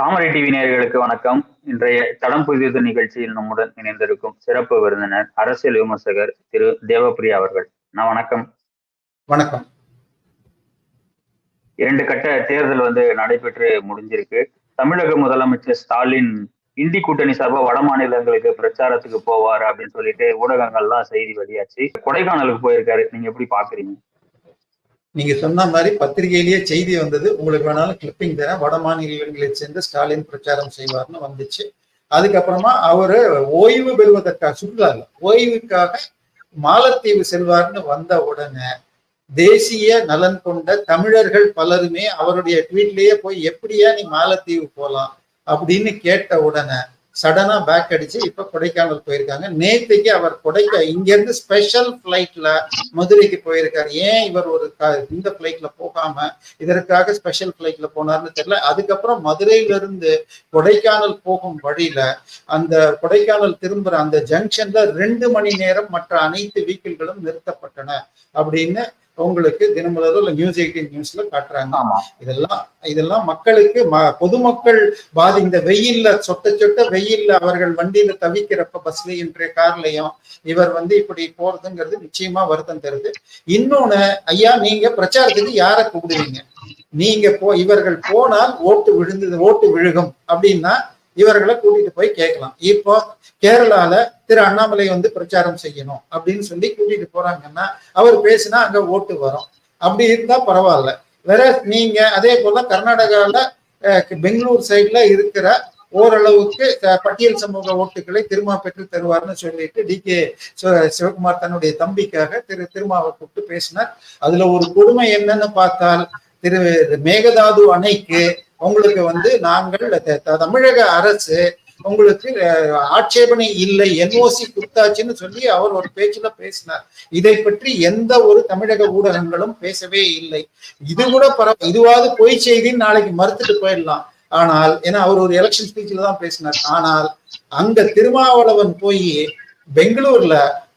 தாமரை TV நேயர்களுக்கு வணக்கம். இன்றைய தடம் புதிது நிகழ்ச்சியில் நம்முடன் இணைந்திருக்கும் சிறப்பு விருந்தினர் அரசியல் விமர்சகர் திரு தேவப்பிரியா அவர்கள். நான் வணக்கம். வணக்கம். இரண்டு கட்ட தேர்தல் வந்து நடைபெற்று முடிஞ்சிருக்கு. தமிழக முதலமைச்சர் ஸ்டாலின் இந்தி கூட்டணி சார்பா வட மாநிலங்களுக்கு பிரச்சாரத்துக்கு போவார் அப்படின்னு சொல்லிட்டு ஊடகங்கள்லாம் செய்தி வெளியாச்சு. கொடைக்கானலுக்கு போயிருக்காரு. நீங்க எப்படி பாக்குறீங்க? நீங்க சொன்ன மாதிரி பத்திரிகையிலேயே செய்தி வந்தது. உங்களுக்கு வேணாலும் கிளிப்பிங் தரேன். வட மாநிலங்களை சேர்ந்து ஸ்டாலின் பிரச்சாரம் செய்வார்னு வந்துச்சு. அதுக்கப்புறமா அவரு ஓய்வு பெறுவதற்காக சுற்றுலா ஓய்வுக்காக மாலத்தீவு செல்வார்னு வந்த உடனே தேசிய நலன் கொண்ட தமிழர்கள் பலருமே அவருடைய ட்வீட்லயே போய் எப்படியா நீ மாலத்தீவு போலாம்? அப்படின்னு கேட்ட உடனே சடனா பேக் அடிச்சு இப்ப கொடைக்கானல் போயிருக்காங்க. நேத்துக்கு அவர் கொடைக்க இங்க இருந்து ஸ்பெஷல் பிளைட்ல மதுரைக்கு போயிருக்காரு. ஏன் இவர் ஒரு இந்த பிளைட்ல போகாம இதற்காக ஸ்பெஷல் பிளைட்ல போனார்னு தெரியல. அதுக்கப்புறம் மதுரையில இருந்து கொடைக்கானல் போகும் வழியில அந்த கொடைக்கானல் திரும்புற அந்த ஜங்ஷன்ல ரெண்டு மணி நேரம் மற்ற அனைத்து வீக்கிள்களும் நிறுத்தப்பட்டன அப்படின்னு உங்களுக்கு தினமலரோ இல்ல நியூஸ் எயிட்டீன் நியூஸ்ல காட்டுறாங்க. இதெல்லாம் இதெல்லாம் மக்களுக்கு பொதுமக்கள் பாதி இந்த வெயில்ல சொட்ட சொட்ட வெயில்ல அவர்கள் வண்டியில தவிக்கிறப்ப பஸ்லயும் கார்லயும் இவர் வந்து இப்படி போறதுங்கிறது நிச்சயமா வருத்தம் தருது. இன்னொன்னு ஐயா நீங்க பிரச்சாரத்துக்கு யார கூப்பிடுவீங்க? நீங்க போ இவர்கள் போனால் ஓட்டு விழுந்தது ஓட்டு விழுகும் அப்படின்னா இவர்களை கூட்டிட்டு போய் கேட்கலாம். இப்போ கேரளால திரு அண்ணாமலை வந்து பிரச்சாரம் செய்யணும் அப்படின்னு சொல்லி கூட்டிட்டு போறாங்கன்னா அவர் பேசினா அங்க ஓட்டு வரும். அப்படி இருந்தா பரவாயில்ல. வேற நீங்க அதே போல கர்நாடகால பெங்களூர் சைட்ல இருக்கிற ஓரளவுக்கு பட்டியல் சமூக ஓட்டுகளை திருமா பெற்று தருவார்னு சொல்லிட்டு டி கே சிவகுமார் தன்னுடைய தம்பிக்காக திரு திருமாவை கூப்பிட்டு பேசினார். அதுல ஒரு கொடுமை என்னன்னு பார்த்தால் திரு மேகதாது அணைக்கு உங்களுக்கு வந்து நாங்கள் தமிழக அரசு உங்களுக்கு ஆட்சேபனை இல்லை என்ஓசி கொடுத்தாச்சுன்னு சொல்லி அவர் ஒரு பேச்சுல பேசினார். இதை பற்றி எந்த ஒரு தமிழக ஊடகங்களும் பேசவே இல்லை. இது கூட பரவ இதுவாவது பொய் செய்தின்னு நாளைக்கு மறுத்துட்டு போயிடலாம். ஆனால் ஏன்னா அவர் ஒரு எலெக்ஷன் ஸ்பீச்ல தான் பேசினார். ஆனால் அங்க திருமாவளவன் போய் பெங்களூர்ல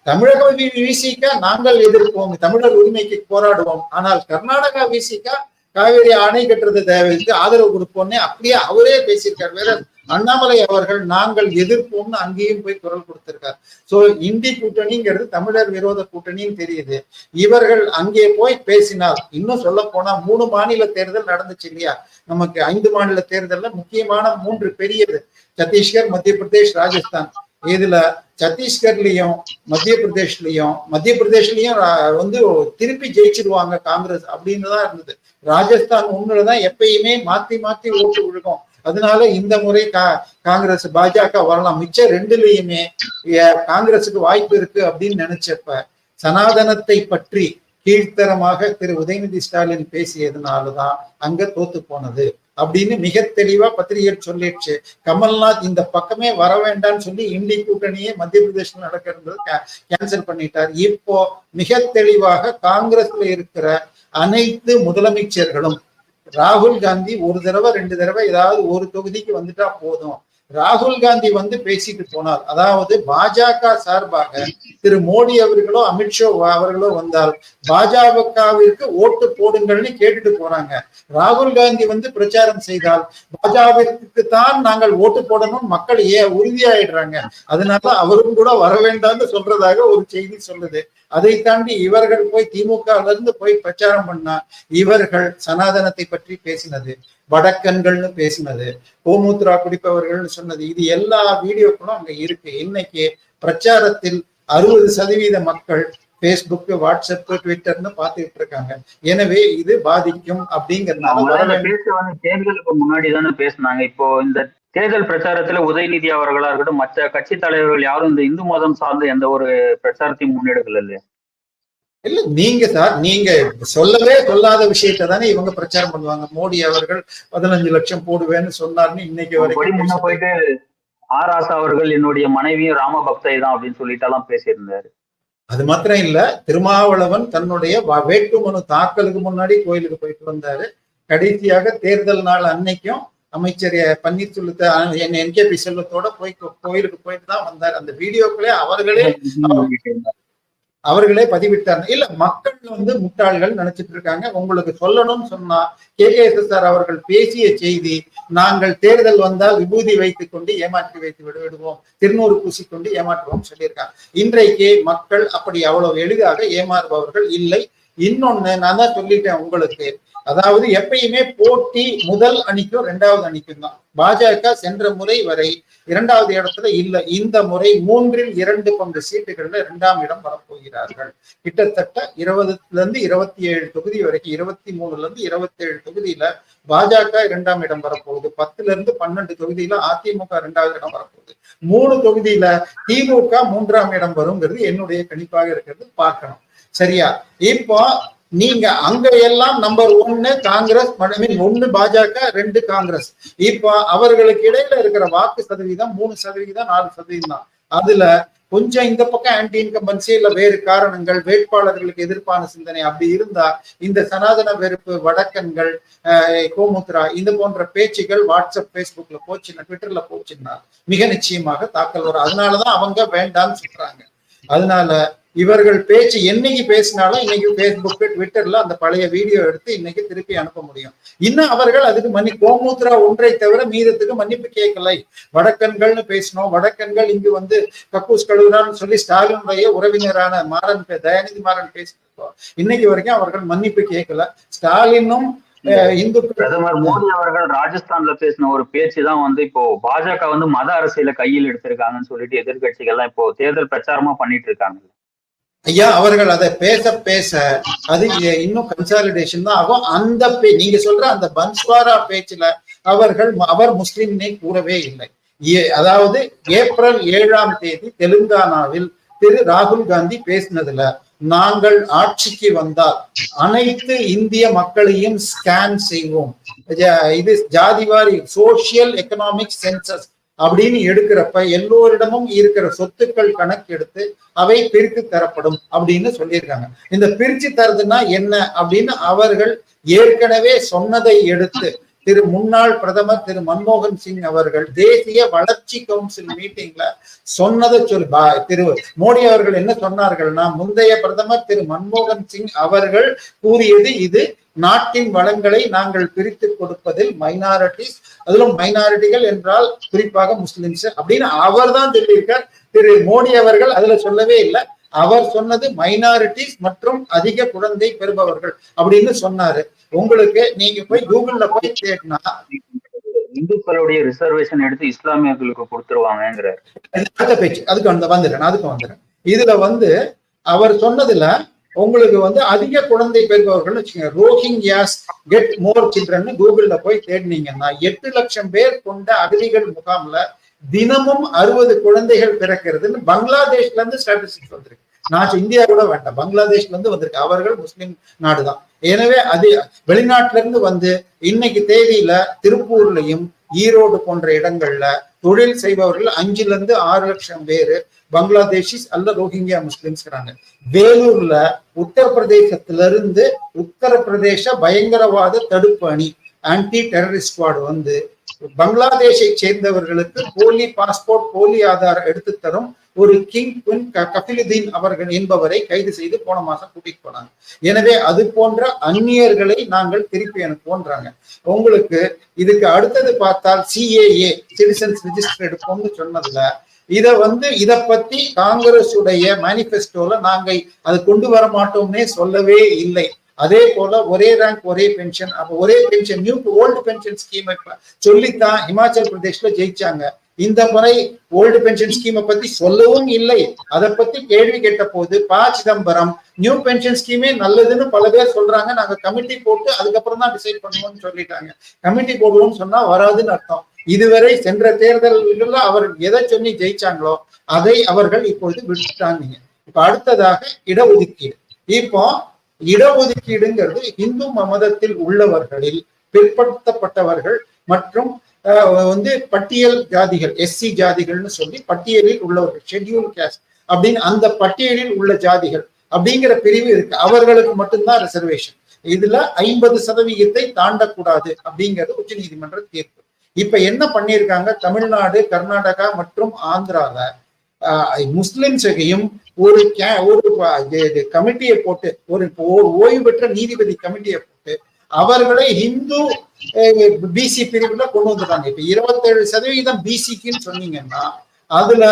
தமிழக விசிக நாங்கள் எதிர்ப்போம் தமிழர் உரிமைக்கு போராடுவோம். ஆனால் கர்நாடகா விசிக காவேரி அணை கட்டுறது தேவைக்கு ஆதரவு கொடுப்போம்னே அப்படியே அவரே பேசியிருக்கார். வேற அண்ணாமலை அவர்கள் நாங்கள் எதிர்ப்போம்னு அங்கேயும் போய் குரல் கொடுத்திருக்கார். சோ இந்தி கூட்டணிங்கிறது தமிழர் விரோத கூட்டணின்னு தெரியுது. இவர்கள் அங்கே போய் பேசினார் இன்னும் சொல்ல போனா மூணு மாநில தேர்தல் நடந்துச்சு இல்லையா? நமக்கு ஐந்து மாநில தேர்தல்ல முக்கியமான மூன்று பெரியது. சத்தீஸ்கர் மத்திய பிரதேஷ் ராஜஸ்தான். இதுல சத்தீஸ்கர்லயும் மத்திய பிரதேஷ்லயும் மத்திய பிரதேஷ்லயும் வந்து திருப்பி ஜெயிச்சிருவாங்க காங்கிரஸ் அப்படின்னு தான் இருந்தது. ராஜஸ்தான் ஒண்ணுலதான் எப்பயுமே மாத்தி மாத்தி ஓட்டு விழுகும். அதனால இந்த முறை கா காங்கிரஸ் பாஜக வரலாம். மிச்ச ரெண்டுலயுமே காங்கிரஸுக்கு வாய்ப்பு இருக்கு அப்படின்னு நினைச்சப்ப சனாதனத்தை பற்றி கீழ்த்தரமாக திரு உதயநிதி ஸ்டாலின் பேசியதுனாலதான் அங்க தோத்து போனது. அப்படின்னு மிக தெளிவா பத்திரிகை சொல்லிடுச்சு. கமல்நாத் இந்த பக்கமே வர வேண்டாம்னு சொல்லி இந்தி கூட்டணியே மத்திய பிரதேசம் நடக்கிறது கேன்சல் பண்ணிட்டார். இப்போ மிக தெளிவாக காங்கிரஸ்ல இருக்கிற அனைத்து முதலமைச்சர்களும் ராகுல் காந்தி ஒரு தடவை ரெண்டு தடவை ஏதாவது ஒரு தொகுதிக்கு வந்துட்டா போதும். ராகுல் காந்தி வந்து பேசிட்டு போனார். அதாவது பாஜக சார்பாக திரு மோடி அவர்களோ அமித்ஷா அவர்களோ வந்தால் பாஜகவிற்கு ஓட்டு போடுங்கள்னு கேட்டுட்டு போறாங்க. ராகுல் காந்தி வந்து பிரச்சாரம் செய்தால் பாஜகவிற்கு தான் நாங்கள் ஓட்டு போடணும். மக்கள் ஏ உறுதியாயிடுறாங்க. அதனால அவரும் கூட வர வேண்டாம்னு சொல்றதாக ஒரு செய்தி சொல்லுது. அதை தாண்டி இவர்கள் போய் திமுக இருந்து போய் பிரச்சாரம் பண்ணா இவர்கள் சனாதனத்தை பற்றி பேசினது வடக்கன்கள்னு பேசினது கோமூத்ரா குடிப்பவர்கள்னு சொன்னது இது எல்லா வீடியோக்களும் அங்க இருக்கு. இன்னைக்கு பிரச்சாரத்தில் அறுபது சதவீத மக்கள் பேஸ்புக் வாட்ஸ்அப் ட்விட்டர்னு பார்த்துக்கிட்டு இருக்காங்க. எனவே இது பாதிக்கும் அப்படிங்கறதுனால தேர்தலுக்கு முன்னாடி தானே பேசினாங்க. இப்போ இந்த தேர்தல் பிரச்சாரத்துல உதயநிதி அவர்களா இருக்கட்டும் மற்ற கட்சி தலைவர்கள் யாரும் இந்த இந்து மதம் சார்ந்த எந்த ஒரு பிரச்சாரத்தையும் முன்னெடுக்கல இல்லையா இல்ல நீங்க சார் நீங்க சொல்லவே சொல்லாத விஷயத்தை தானே இவங்க பிரச்சாரம் பண்ணுவாங்க. மோடி அவர்கள் பதினஞ்சு லட்சம் போடுவேன்னு சொன்னார்னு இன்னைக்கு படி முன்ன வரைக்கும் போயிட்டு ஆர் ஆசா அவர்கள் என்னுடைய மனைவியும் ராம பக்தை தான் அப்படின்னு சொல்லிட்டு எல்லாம் பேசியிருந்தாரு. அது மாத்திரம் இல்ல திருமாவளவன் தன்னுடைய வேட்புமனு தாக்கலுக்கு முன்னாடி கோயிலுக்கு போயிட்டு வந்தாரு. கடைசியாக தேர்தல் நாள் அன்னைக்கும் அமைச்சர் பன்னீர்செல்வத்தை என் என்கேபி செல்வத்தோட போய் கோயிலுக்கு போயிட்டு தான் வந்தார். அந்த வீடியோக்களே அவர்களே அவர்களே பதிவிட்டாங்க இல்ல மக்கள் வந்து முட்டாள்கள் நினைச்சிட்டு இருக்காங்க. உங்களுக்கு சொல்லணும்னு சொன்னா K. K. S. S. R அவர்கள் பேசிய செய்தி நாங்கள் தேர்தல் வந்தால் விபூதி வைத்துக் கொண்டு ஏமாற்றி வைத்து விடு விடுவோம். திருநூறு பூசிக்கொண்டு ஏமாற்றுவோம் சொல்லியிருக்காங்க. இன்றைக்கு மக்கள் அப்படி அவ்வளவு எளிதாக ஏமாறுபவர்கள் இல்லை. இன்னொன்னு நான் தான் சொல்லிட்டேன் உங்களுக்கு. அதாவது எப்பயுமே போட்டி முதல் அணிக்கும் இரண்டாவது அணிக்கும் தான். பாஜக சென்ற முறை வரை இரண்டாவது இடத்துல இல்ல. இந்த முறை மூன்றில் இரண்டு பங்கு சீட்டுகள்ல இரண்டாம் இடம் வரப்போகிறார்கள். கிட்டத்தட்ட இருபதுல இருந்து இருபத்தி ஏழு தொகுதி வரைக்கும் இருபத்தி மூணுல இருந்து இருபத்தி ஏழு தொகுதியில பாஜக இரண்டாம் இடம் வரப்போகுது. பத்துல இருந்து பன்னெண்டு தொகுதியில அதிமுக இரண்டாவது இடம் வரப்போகுது. மூணு தொகுதியில திமுக மூன்றாம் இடம் வருங்கிறது என்னுடைய கணிப்பாக இருக்கிறது பார்க்கணும். சரியா? இப்போ நீங்க அங்க எல்லாம் நம்பர் ஒன்னு காங்கிரஸ் மீன் ஒன்னு பாஜக ரெண்டு காங்கிரஸ். இப்போ அவர்களுக்கு இடையில இருக்கிற வாக்கு சதவீதம் மூணு சதவீதம் நாலு சதவீதம் தான். அதுல கொஞ்சம் இந்த பக்கம் ஆன்டி இன்கம்பன்சி இல்ல வேறு காரணங்கள் வேட்பாளர்களுக்கு எதிர்ப்பான சிந்தனை அப்படி இருந்தா இந்த சனாதன வெறுப்பு வடக்கன்கள் கோமுத்ரா இது போன்ற பேச்சுகள் வாட்ஸ்அப் பேஸ்புக்ல போச்சுன்னா ட்விட்டர்ல போச்சுன்னா மிக நிச்சயமாக தாக்கல் வரும். அதனாலதான் அவங்க வேண்டாம்னு சொல்றாங்க. அதனால இவர்கள் பேச்சு என்னைக்கு பேசினாலும் இன்னைக்கு பேஸ்புக் ட்விட்டர்ல அந்த பழைய வீடியோ எடுத்து இன்னைக்கு திருப்பி அனுப்ப முடியும். இன்னும் அவர்கள் அதுக்கு மன்னி கோமூத்ரா ஒன்றை தவிர மீதத்துக்கு மன்னிப்பு கேட்கலை. வடக்கன்கள்னு பேசினோம். வடக்கன்கள் இங்கு வந்து கக்கூஸ் கழுவுறான்னு சொல்லி ஸ்டாலினுடைய உறவினரான மாறன் தயாநிதி மாறன் பேசினோம் இன்னைக்கு வரைக்கும் அவர்கள் மன்னிப்பு கேட்கல. ஸ்டாலினும் இந்து பிரதமர் மோடி அவர்கள் ராஜஸ்தான்ல பேசின ஒரு பேச்சு தான் வந்து இப்போ பாஜக வந்து மத அரசியல கையில் எடுத்திருக்காங்கன்னு சொல்லிட்டு எதிர்கட்சிகள்லாம் இப்போ தேர்தல் பிரச்சாரமா பண்ணிட்டு இருக்காங்க. ஐயா அவர்கள் அதை பேச பேச அது இன்னும் கன்சாலிடேஷன் தான் ஆகும். அந்த பே நீங்க சொல்ற அந்த பன்ஸ்வாரா பேச்சுல அவர்கள் அவர் முஸ்லிம்னே கூறவே இல்லை. அதாவது ஏப்ரல் ஏழாம் தேதி தெலுங்கானாவில் திரு ராகுல் காந்தி பேசினதுல நாங்கள் ஆட்சிக்கு வந்தால் அனைத்து இந்திய மக்களையும் ஸ்கேன் செய்வோம். இது ஜாதிவாரி சோசியல் எக்கனாமிக் சென்சஸ் அப்படின்னு எடுக்கிறப்ப எல்லோரிடமும் இருக்கிற சொத்துக்கள் கணக்கெடுத்து அவை பிரித்து தரப்படும் அப்படின்னு சொல்லியிருக்காங்க. இந்த பிரிச்சு தரதுன்னா என்ன அப்படின்னு அவர்கள் ஏற்கனவே சொன்னதை எடுத்து திரு முன்னாள் பிரதமர் திரு மன்மோகன் சிங் அவர்கள் தேசிய வளர்ச்சி கவுன்சில் மீட்டிங்ல சொன்னதை சொல் திரு மோடி அவர்கள் என்ன சொன்னார்கள்னா முந்தைய பிரதமர் திரு மன்மோகன் சிங் அவர்கள் கூறியது இது நாட்டின் வளங்களை நாங்கள் பிரித்து கொடுப்பதில் மைனாரிட்டிஸ் அதிலும் மைனாரிட்டிகள் என்றால் குறிப்பாக முஸ்லிம்ஸ் அப்படின்னு அவர் தான் சொல்லியிருக்கார். திரு மோடி அவர்கள் அதுல சொல்லவே இல்லை. அவர் சொன்னது மைனாரிட்டிஸ் மற்றும் அதிக குழந்தை பெறுபவர்கள் அப்படின்னு சொன்னாரு. உங்களுக்கு நீங்க போய் கூகுள்ல போய் தேடினா இந்துக்களுடைய ரிசர்வேஷன் எடுத்து இஸ்லாமியர்களுக்கு கொடுத்துருவாங்கிறார் அடுத்த பேச்சு. அதுக்கு வந்து வந்துடுறேன். அதுக்கு வந்துடுறேன். இதுல வந்து அவர் சொன்னதுல உங்களுக்கு வந்து அதிக குழந்தை பெறுபவர்கள் வச்சுக்கோங்க. ரோஹிங்யாஸ் கெட் மோர் சில்ட்ரன் கூகுள்ல போய் தேடினீங்கன்னா எட்டு லட்சம் பேர் கொண்ட அகதிகள் முகாம்ல தினமும் அறுபது குழந்தைகள் பிறக்கிறதுன்னு பங்களாதேஷ்ல இருந்து ஸ்டாட்டிஸ்டிக்ஸ் வந்திருக்கு. நான் இந்தியா கூட வேண்டாம். பங்களாதேஷ்ல இருந்து வந்திருக்கு. அவர்கள் முஸ்லிம் நாடுதான். எனவே அது வெளிநாட்டுல இருந்து வந்து இன்னைக்கு தேதியில திருப்பூர்லயும் ஈரோடு போன்ற இடங்கள்ல தொழில் செய்பவர்கள் அஞ்சுல இருந்து ஆறு லட்சம் பேரு பங்களாதேஷிஸ் அல்ல ரோஹிங்கியா முஸ்லிம்ஸ்கிறாங்க. வேலூர்ல உத்தரப்பிரதேசத்திலிருந்து உத்தரப்பிரதேச பயங்கரவாத தடுப்பு அணி ஆன்டி டெரரிஸ்ட் ஸ்குவாட் வந்து பங்களாதேஷை சேர்ந்தவர்களுக்கு போலி பாஸ்போர்ட் போலி ஆதார் எடுத்து தரும் ஒரு கிங் பின் கபிலுதீன் அவர்கள் என்பவரை கைது செய்து போன மாசம் கூட்டிட்டு போனாங்க. எனவே அது போன்ற அந்நியர்களை நாங்கள் திருப்பி அனுப்புவோன்றாங்க. உங்களுக்கு இதுக்கு அடுத்தது பார்த்தால் சிஏஏ சிட்டிசன்ஸ் ரிஜிஸ்டர் எடுப்போம்னு சொன்னதுல இத வந்து இத பத்தி காங்கிரஸ் உடைய மேனிபெஸ்டோல நாங்க அது கொண்டு வர மாட்டோம்னே சொல்லவே இல்லை. அதே போல ஒரே ரேங்க் ஒரே பென்ஷன் அப்ப ஒரே pension new old pension scheme சொல்லித்தான் இமாச்சல் பிரதேஷ்ல ஜெயிச்சாங்க. இந்த முறை ஓல்டு பென்ஷன் ஸ்கீமை பத்தி சொல்லவும் இல்லை. அதை பத்தி கேள்வி கேட்ட போது ப சிதம்பரம் நியூ பென்ஷன் ஸ்கீமே நல்லதுன்னு பல பேர் சொல்றாங்க. நாங்க கமிட்டி போட்டு அதுக்கப்புறம் தான் டிசைட் பண்ணுவோம்னு சொல்லிட்டாங்க. கமிட்டி போடுவோம்னு சொன்னா வராதுன்னு அர்த்தம். இதுவரை சென்ற தேர்தல்கள்ல அவர் எதை சொல்லி ஜெயிச்சாங்களோ அதை அவர்கள் இப்பொழுது விட்டுட்டாங்க. இப்ப அடுத்ததாக இடஒதுக்கீடு. இப்போ இடஒதுக்கீடுங்கிறது இந்து மதத்தில் உள்ளவர்களில் பிற்படுத்தப்பட்டவர்கள் மற்றும் வந்து பட்டியல் ஜாதிகள் எஸ்சி ஜாதிகள்னு சொல்லி பட்டியலில் உள்ளவர்கள் ஷெட்யூல் கேஸ்ட் அப்படின்னு அந்த பட்டியலில் உள்ள ஜாதிகள் அப்படிங்கிற பிரிவு இருக்கு. அவர்களுக்கு மட்டும்தான் ரிசர்வேஷன் இதுல ஐம்பது சதவிகிதத்தை தாண்டக்கூடாது அப்படிங்கிறது உச்ச நீதிமன்ற தீர்ப்பு. இப்ப என்ன பண்ணியிருக்காங்க? தமிழ்நாடு கர்நாடகா மற்றும் ஆந்திரால முஸ்லிம்ஸையும் ஒரு கே- ஒரு கமிட்டியை போட்டு ஒரு ஓ- ஓய்வு பெற்ற நீதிபதி கமிட்டியை போட்டு அவர்களை ஹிந்து பிசி பிரிவுல கொண்டு வந்துட்டாங்க. இப்ப இருபத்தேழு சதவீதம் பிசிக்குன்னு சொன்னீங்கன்னா அதுல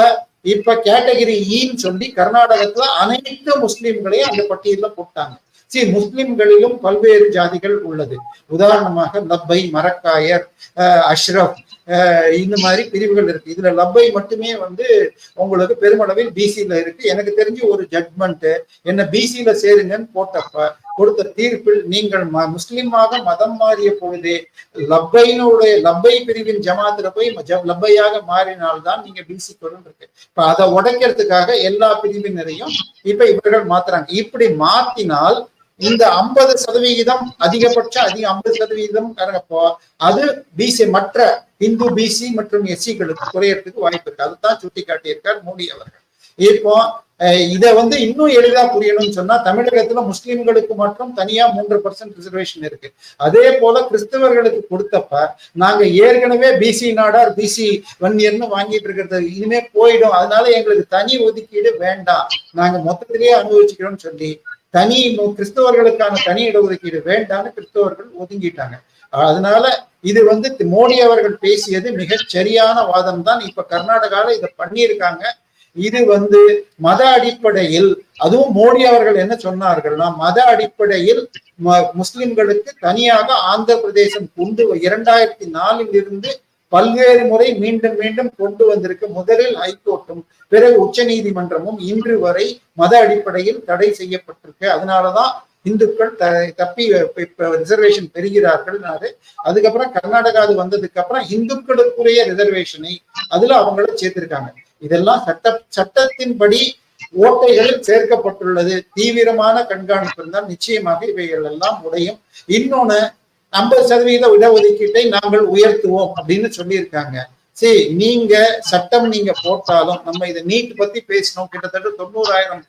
இப்ப கேட்டகரி ஈன்னு சொல்லி கர்நாடகத்துல அனைத்து முஸ்லிம்களையும் அந்த பட்டியல போட்டாங்க. சரி முஸ்லிம்களிலும் பல்வேறு ஜாதிகள் உள்ளது. உதாரணமாக லப்பை மரக்காயர் அஹ், அஷ்ரப் இந்த மாதிரி பிரிவுகள் இருக்கு. இதுல லப்பை மட்டுமே வந்து உங்களுக்கு பெருமளவில் பிசியில இருக்கு. எனக்கு தெரிஞ்சு ஒரு ஜட்மெண்ட் என்ன பிசியில சேருங்கன்னு போட்டப்ப கொடுத்த தீர்ப்பில் நீங்கள் ம- முஸ்லிமாக மதம் மாறிய பொழுதே லப்பைனுடைய லப்பை பிரிவின் ஜமாத்துல போய் லப்பையாக மாறினால்தான் நீங்க பிசி கொண்டு இருக்கு. இப்ப அதை உடைக்கிறதுக்காக எல்லா பிரிவினரையும் இப்ப இவர்கள் மாத்துறாங்க. இப்படி மாத்தினால் இந்த ஐம்பது சதவிகிதம் அதிகபட்சம் அதிக ஐம்பது சதவிகிதம் கரங்கப்போ அது பிசி மற்ற இந்து பிசி மற்றும் எஸ்சிகளுக்கு குறையறதுக்கு வாய்ப்பு இருக்கு. அதுதான் சுட்டி காட்டியிருக்கார் மோடி அவர்கள். இப்போ இதை வந்து இன்னும் எளிதா புரியணும்னு சொன்னா தமிழகத்துல முஸ்லிம்களுக்கு மட்டும் தனியா மூன்று பர்சன்ட் ரிசர்வேஷன் இருக்கு. அதே போல கிறிஸ்தவர்களுக்கு கொடுத்தப்ப நாங்க ஏற்கனவே பிசி நாடார் பிசி வன்னியர்னு வாங்கிட்டு இருக்கிறது. இனிமே போயிடும். அதனால எங்களுக்கு தனி ஒதுக்கீடு வேண்டாம். நாங்க மொத்தத்திலேயே அனுபவிச்சுக்கிறோம்னு சொல்லி தனி கிறிஸ்தவர்களுக்கான தனி இடஒதுக்கீடு வேண்டாம்னு கிறிஸ்தவர்கள் ஒதுங்கிட்டாங்க. அதனால இது வந்து மோடி அவர்கள் பேசியது மிகச்சரியான வாதம் தான் இப்ப கர்நாடகால இதை பண்ணியிருக்காங்க. இது வந்து மத அடிப்படையில் அதுவும் மோடி அவர்கள் என்ன சொன்னார்கள்னா மத அடிப்படையில் ம- முஸ்லிம்களுக்கு தனியாக ஆந்திர பிரதேசம் கொண்டு வ- இரண்டாயிரத்தி நாலில் இருந்து பல்வேறு முறை மீண்டும் மீண்டும் கொண்டு வந்திருக்கு. முதலில் ஹைகோர்ட்டும் பிறகு உச்ச நீதிமன்றமும் இன்று வரை மத அடிப்படையில் தடை செய்யப்பட்டிருக்கு. அதனாலதான் இந்துக்கள் த- தப்பி ரிசர்வேஷன் பெறுகிறார்கள் அதுக்கப்புறம் கர்நாடகா அது வந்ததுக்கு அப்புறம் இந்துக்களுக்குரிய ரிசர்வேஷனை அதுல அவங்கள சேர்த்திருக்காங்க. இதெல்லாம் சட்ட சட்டத்தின்படி ஓட்டைகளில் சேர்க்கப்பட்டுள்ளது. தீவிரமான கண்காணிப்பு இருந்தால் நிச்சயமாக இவைகள் எல்லாம் உடையும். இன்னொன்னு ஐம்பது சதவீத இடஒதுக்கீட்டை நாங்கள் உயர்த்துவோம் அப்படின்னு சொல்லியிருக்காங்க. சரி நீங்க சட்டம் நீங்க போட்டாலும் நம்ம இதை நீட் பத்தி பேசினோம். கிட்டத்தட்ட தொண்ணூறாயிரம்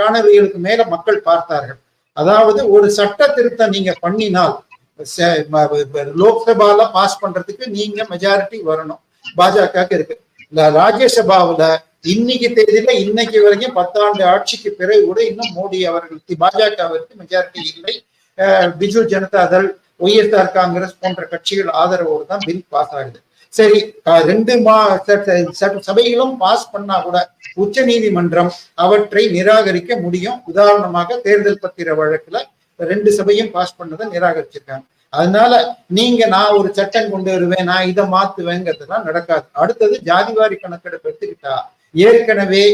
காணொலிகளுக்கு மேல மக்கள் பார்த்தார்கள். அதாவது ஒரு சட்ட திருத்தம் நீங்க பண்ணினால் லோக்சபால பாஸ் பண்றதுக்கு நீங்க மெஜாரிட்டி வரணும். பாஜகவுக்கு இருக்கு. ராஜ்யசபாவில இன்னைக்கு தேதியில இன்னைக்கு வரைக்கும் பத்தாண்டு ஆட்சிக்கு பிறகு கூட இன்னும் மோடி அவர்களுக்கு பாஜகவிற்கு மெஜாரிட்டி இல்லை. பிஜு ஜனதா தள் ஒய்எஸ்ஆர் காங்கிரஸ் போன்ற கட்சிகள் ஆதரவோடு தான் பில் பாஸ் ஆகுது. சரி ரெண்டு மா சபையிலும் பாஸ் பண்ணா கூட உச்ச நீதிமன்றம் அவற்றை நிராகரிக்க முடியும். உதாரணமாக தேர்தல் பத்திர வழக்குல ரெண்டு சபையும் பாஸ் பண்ணதை நிராகரிச்சிருக்காங்க. அதனால நீங்க நான் ஒரு சட்டம் கொண்டு வருவேன் நான் இதை மாத்துவேங்கிறதுலாம் நடக்காது. அடுத்தது ஜாதிவாரி கணக்கெடுப்பு எடுத்துக்கிட்டா ஏற்கனவே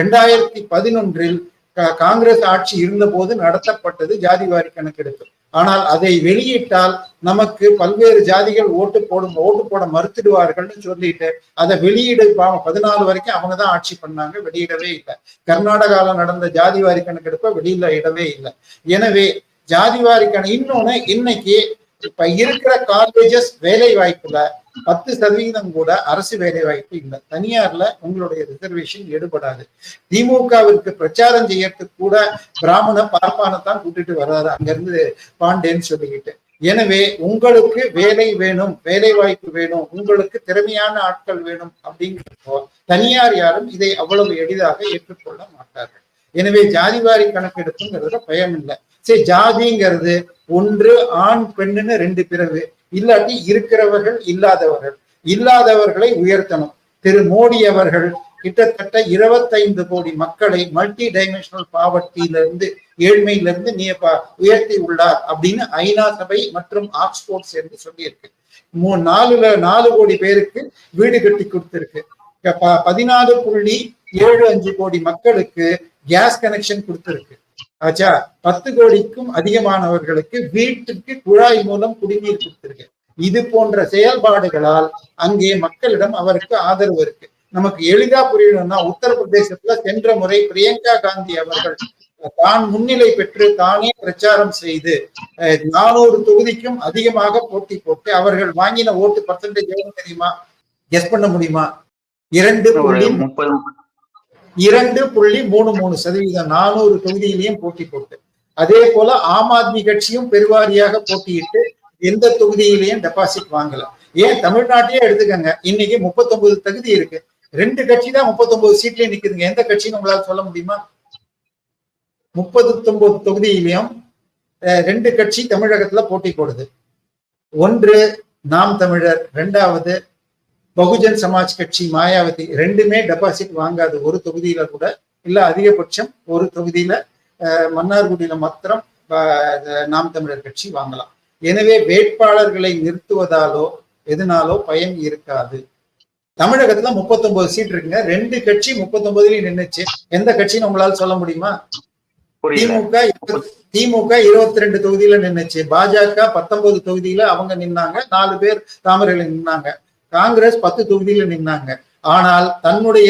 ரெண்டாயிரத்தி பதினொன்றில் காங்கிரஸ் ஆட்சி இருந்தபோது நடத்தப்பட்டது ஜாதிவாரி கணக்கெடுப்பு. ஆனால் அதை வெளியிட்டால் நமக்கு பல்வேறு ஜாதிகள் ஓட்டு போடும் ஓட்டு போட மறுத்துடுவார்கள்னு சொல்லிட்டு அதை வெளியிட பதினாலு வரைக்கும் அவங்க தான் ஆட்சி பண்ணாங்க வெளியிடவே இல்லை. கர்நாடகால நடந்த ஜாதிவாரி கணக்கெடுப்பை வெளியில இடவே இல்லை. எனவே ஜாதிவாரி கணக்கு இன்னொன்னு இன்னைக்கு இப்ப இருக்கிற காலேஜஸ் வேலை வாய்ப்புல பத்து சதவீதம் கூட அரசு வேலை வாய்ப்பு இல்லை. தனியார்ல உங்களுடைய ரிசர்வேஷன் எடுபடாது திமுகவிற்கு பிரச்சாரம் செய்யறதுக்கு கூட பிராமண பார்ப்பானத்தான் கூட்டிட்டு வர்றாரு. அங்கிருந்து பாண்டேன்னு சொல்லிக்கிட்டு. எனவே உங்களுக்கு வேலை வேணும் வேலை வாய்ப்பு வேணும் உங்களுக்கு திறமையான ஆட்கள் வேணும் அப்படிங்கிறப்போ தனியார் யாரும் இதை அவ்வளவு எளிதாக ஏற்றுக்கொள்ள மாட்டார்கள். எனவே ஜாதிவாரி கணக்கெடுப்புங்கிறதுல பயம் இல்லை. சரி ஜாதிங்கிறது ஒன்று ஆண் பெண்ணுன்னு ரெண்டு பிறகு இல்லாட்டி இருக்கிறவர்கள் இல்லாதவர்கள். இல்லாதவர்களை உயர்த்தணும். திரு மோடி அவர்கள் கிட்டத்தட்ட இருபத்தைந்து கோடி மக்களை மல்டி டைமென்ஷனல் பாவர்ட்டியிலிருந்து ஏழ்மையிலிருந்து நீ உயர்த்தி உள்ளார் அப்படின்னு ஐநா சபை மற்றும் ஆக்ஸ்போர்ட் சேர்ந்து சொல்லியிருக்கு. மூ நாலுல நாலு கோடி பேருக்கு வீடு கட்டி கொடுத்திருக்கு. பதினாலு புள்ளி ஏழு அஞ்சு கோடி மக்களுக்கு கேஸ் கனெக்ஷன் கொடுத்திருக்கு. ஆச்சா பத்து கோடிக்கும் அதிகமானவர்களுக்கு வீட்டுக்கு குழாய் மூலம் குடிநீர் கொடுத்திருக்கு. இது போன்ற செயல்பாடுகளால் அங்கே மக்களிடம் அவருக்கு ஆதரவு இருக்கு. நமக்கு எளிதா புரியணும்னா உத்தரப்பிரதேசத்துல சென்ற முறை பிரியங்கா காந்தி அவர்கள் தான் முன்னிலை பெற்று தானே பிரச்சாரம் செய்து நானூறு தொகுதிக்கும் அதிகமாக போட்டி போட்டு அவர்கள் வாங்கின ஓட்டு பர்சன்டேஜ் எவ்வளவு தெரியுமா? கெஸ் பண்ண முடியுமா? இரண்டு புள்ளி இரண்டு புள்ளி மூணு மூணு சதவீதம் நானூறு தொகுதியிலையும் போட்டி போட்டு அதே போல ஆம் ஆத்மி கட்சியும் பெருவாரியாக போட்டியிட்டு எந்த தொகுதியிலையும் டெபாசிட் வாங்கல. ஏன்? தமிழ்நாட்டையே எடுத்துக்கங்க இன்னைக்கு முப்பத்தொன்பது தகுதி இருக்கு. ரெண்டு கட்சி தான் முப்பத்தொன்பது சீட்லயும் நிக்குதுங்க. எந்த கட்சின்னு உங்களால சொல்ல முடியுமா? முப்பத்தொன்பது தொகுதியிலையும் ரெண்டு கட்சி தமிழகத்துல போட்டி போடுது. ஒன்று நாம் தமிழர். ரெண்டாவது பகுஜன் சமாஜ் கட்சி மாயாவதி. ரெண்டுமே டெபாசிட் வாங்காது. ஒரு தொகுதியில கூட இல்ல அதிகபட்சம் ஒரு தொகுதியில மன்னார்குடியில மாத்திரம் நாம் தமிழர் கட்சி வாங்கலாம். எனவே வேட்பாளர்களை நிறுத்துவதாலோ எதனாலோ பயன் இருக்காது. தமிழகத்துல 39 சீட் இருக்குங்க ரெண்டு கட்சி 39லயும் நின்னுச்சு எந்த கட்சின்னு உங்களால சொல்ல முடியுமா திமுக திமுக இருபத்தி ரெண்டு தொகுதியில நின்னுச்சு பாஜக பத்தொன்பது தொகுதியில அவங்க நின்னாங்க நாலு பேர் தாமரையில நின்னாங்க காங்கிரஸ் பத்து தொகுதியில நின்னாங்க ஆனால் தன்னுடைய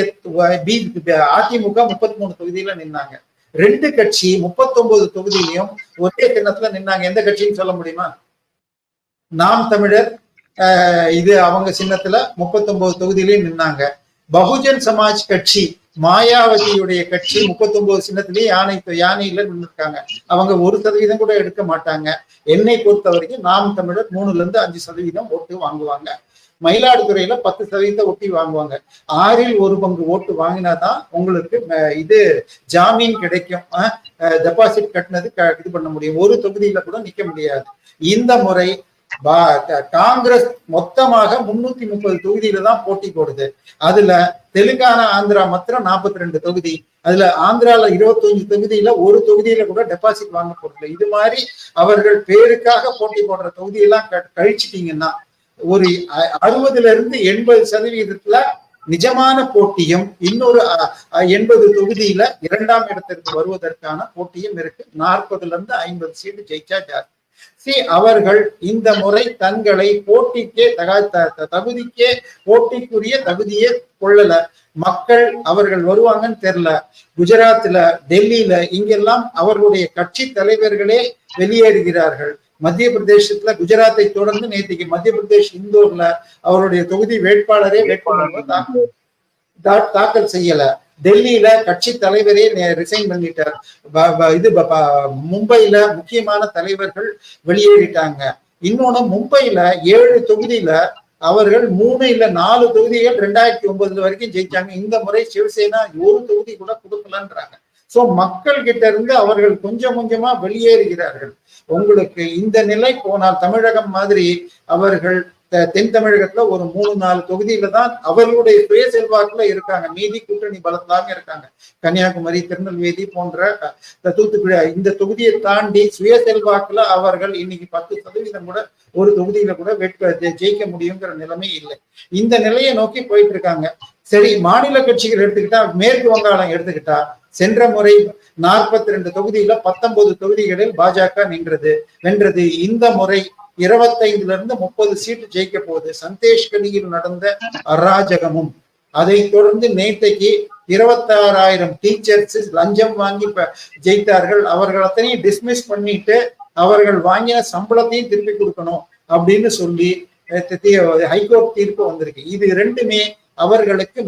அதிமுக முப்பத்தி மூணு தொகுதியில நின்னாங்க ரெண்டு கட்சி 39 தொகுதியிலையும் ஒரே கிண்ணத்துல நின்னாங்க எந்த கட்சின்னு சொல்ல முடியுமா நாம் தமிழர் இது அவங்க சின்னத்துல 39 தொகுதியிலையும் நின்னாங்க. பகுஜன் சமாஜ் கட்சி மாயாவதியுடைய கட்சி 39 சின்னத்திலேயே யானை யானையில நின்றுருக்காங்க அவங்க ஒரு சதவீதம் கூட எடுக்க மாட்டாங்க. என்னை பொறுத்த வரைக்கும் நாம் தமிழர் மூணுல இருந்து அஞ்சு சதவீதம் ஓட்டு வாங்குவாங்க. மயிலாடுதுறையில பத்து சதவீதம் ஒட்டி வாங்குவாங்க. ஆறில் ஒரு பங்கு ஓட்டு வாங்கினாதான் உங்களுக்கு இது ஜாமீன் கிடைக்கும். டெபாசிட் கட்டினது க- இது பண்ண முடியும். ஒரு தொகுதியில கூட நிக்க முடியாது. இந்த முறை காங்கிரஸ் மொத்தமாக முன்னூத்தி முப்பது தொகுதியில தான் போட்டி போடுது. அதுல தெலுங்கானா ஆந்திரா மாத்திரம் 42 ரெண்டு தொகுதி. அதுல ஆந்திரால 25 தொகுதியில ஒரு தொகுதியில கூட டெபாசிட் வாங்க போறதில்ல இது மாதிரி அவர்கள் பேருக்காக போட்டி போடுற தொகுதியெல்லாம் கழிச்சிட்டீங்கன்னா ஒரு அ- அறுபதுல இருந்து எண்பது சதவீதத்துல நிஜமான போட்டியும் இன்னொரு எண்பது தொகுதியில இரண்டாம் இடத்திற்கு வருவதற்கான போட்டியும் இருக்கு. நாற்பதுல இருந்து ஐம்பது சீட்டு ஜெயிச்சா ஜாஸ்தி. சி அவர்கள் இந்த முறை தங்களை போட்டிக்கே தகுதிக்கே போட்டிக்குரிய தகுதியே கொள்ளல. மக்கள் அவர்கள் வருவாங்கன்னு தெரியல. குஜராத்ல டெல்லியில இங்கெல்லாம் அவர்களுடைய கட்சி தலைவர்களே வெளியேறுகிறார்கள். மத்திய பிரதேசத்துல குஜராத்தை தொடர்ந்து நேற்றுக்கு மத்திய பிரதேஷ் இந்தூர்ல அவருடைய தொகுதி வேட்பாளரே வேட்பாளர் தாக்கல் தாக்கல் செய்யல. டெல்லியில கட்சி தலைவரே ரிசைன் பண்ணிட்டார். இது மும்பையில முக்கியமான தலைவர்கள் வெளியேறிட்டாங்க. இன்னொன்னு மும்பையில ஏழு தொகுதியில அவர்கள் மூணு இல்ல நாலு தொகுதிகள் ரெண்டாயிரத்தி ஒன்பதுல வரைக்கும் ஜெயிச்சாங்க. இந்த முறை சிவசேனா ஒரு தொகுதி கூட கொடுக்கலன்றாங்க. சோ மக்கள் கிட்ட இருந்து அவர்கள் கொஞ்சம் கொஞ்சமா வெளியேறுகிறார்கள். உங்களுக்கு இந்த நிலை போனால் தமிழகம் மாதிரி அவர்கள் தென் தமிழகத்துல ஒரு மூணு நாலு தொகுதியில தான் அவர்களுடைய சுய செல்வாக்குல இருக்காங்க. மீதி கூட்டணி பலத்தாங்க இருக்காங்க. கன்னியாகுமரி திருநெல்வேலி போன்ற அஹ், தூத்துக்குடி இந்த தொகுதியை தாண்டி சுய செல்வாக்குல அவர்கள் இன்னைக்கு பத்து சதவீதம் கூட ஒரு தொகுதியில கூட வேட்பு ஜெயிக்க முடியுங்கிற நிலைமை இல்லை. இந்த நிலையை நோக்கி போயிட்டு இருக்காங்க. சரி மாநில கட்சிகள் எடுத்துக்கிட்டா மேற்கு வங்காளம் எடுத்துக்கிட்டா சென்ற முறை நாற்பத்தி ரெண்டு தொகுதியில பத்தொன்பது தொகுதிகளில் பாஜக நின்றது. வென்றது. இந்த முறை இருபத்தைந்துல இருந்து முப்பது சீட்டு ஜெயிக்க போகுது. சந்தேஷ்கடியில் நடந்த அராஜகமும் அதை தொடர்ந்து நேற்றைக்கு இருபத்தாறாயிரம் டீச்சர்ஸ் லஞ்சம் வாங்கி ஜெயித்தார்கள். அவர்கள் அத்தனையும் டிஸ்மிஸ் பண்ணிட்டு அவர்கள் வாங்கின சம்பளத்தையும் திருப்பி கொடுக்கணும் அப்படின்னு சொல்லி ஹைகோர்ட் தீர்ப்பு வந்திருக்கு. இது ரெண்டுமே அவர்களுக்கு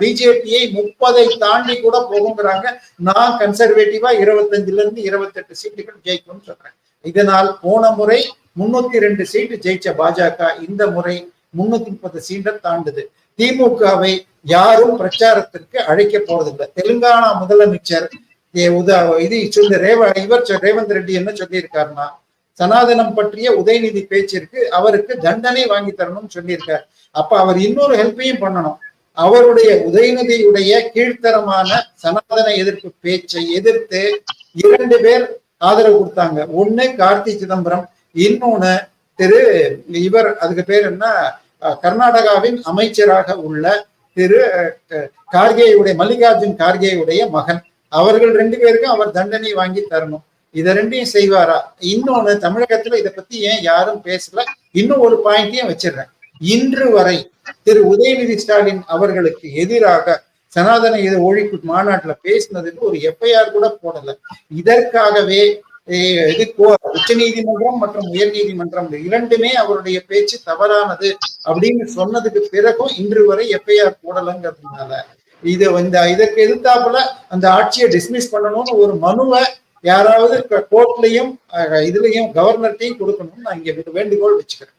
பிஜேபியை முப்பதை தாண்டி கூட போகுங்கிறாங்க. நான் கன்சர்வேட்டிவா இருபத்தஞ்சுல இருந்து இருபத்தெட்டு சீட்டுகள் ஜெயிக்கும்னு சொல்றேன். இதனால் போன முறை முன்னூத்தி ரெண்டு சீட்டு ஜெயிச்ச பாஜக இந்த முறை முன்னூத்தி முப்பது சீட்டை தாண்டுது. திமுகவை யாரும் பிரச்சாரத்திற்கு அழைக்க போறதில்லை தெலுங்கானா முதலமைச்சர் உதா இது இந்த ரேவ இவர் ரேவந்த் ரெட்டி என்ன சொல்லியிருக்காருன்னா சனாதனம் பற்றிய உதயநிதி பேச்சிற்கு அவருக்கு தண்டனை வாங்கி தரணும்னு சொல்லியிருக்கார். அப்ப அவர் இன்னொரு ஹெல்ப்பையும் பண்ணணும். அவருடைய உதயநிதியுடைய கீழ்த்தரமான சனாதன எதிர்ப்பு பேச்சை எதிர்த்து இரண்டு பேர் ஆதரவு கொடுத்தாங்க. ஒண்ணு கார்த்தி சிதம்பரம் இன்னொன்னு திரு இவர் அதுக்கு பேர் என்ன? கர்நாடகாவின் அமைச்சராக உள்ள திரு கார்கேயுடைய மல்லிகார்ஜுன் கார்கேயுடைய மகன். அவர்கள் ரெண்டு பேருக்கும் அவர் தண்டனை வாங்கி தரணும். இத ரெண்டையும் செய்வாரா? இன்னொன்னு தமிழகத்துல இதை பத்தி ஏன் யாரும் பேசல? இன்னும் ஒரு பாயிண்டையும் வச்சிடுறேன். இன்று வரை திரு உதயநிதி ஸ்டாலின் அவர்களுக்கு எதிராக சனாதன இது ஒழிப்பு மாநாட்டுல பேசினதுக்கு ஒரு எஃப்ஐஆர் கூட போடல. இதற்காகவே இது உச்ச நீதிமன்றம் மற்றும் உயர் நீதிமன்றம் இரண்டுமே அவருடைய பேச்சு தவறானது அப்படின்னு சொன்னதுக்கு பிறகும் இன்று வரை எஃப்ஐஆர் போடலங்கிறதுனால. இது இந்த இதற்கு எதிர்த்தாப்புல அந்த ஆட்சியை டிஸ்மிஸ் பண்ணணும்னு ஒரு மனுவை யாராவது கோர்ட்லயும் இதுலயும் கவர்னர்ட்டையும் கொடுக்கணும்னு நான் இங்க வேண்டுகோள் வச்சுக்கிறேன்.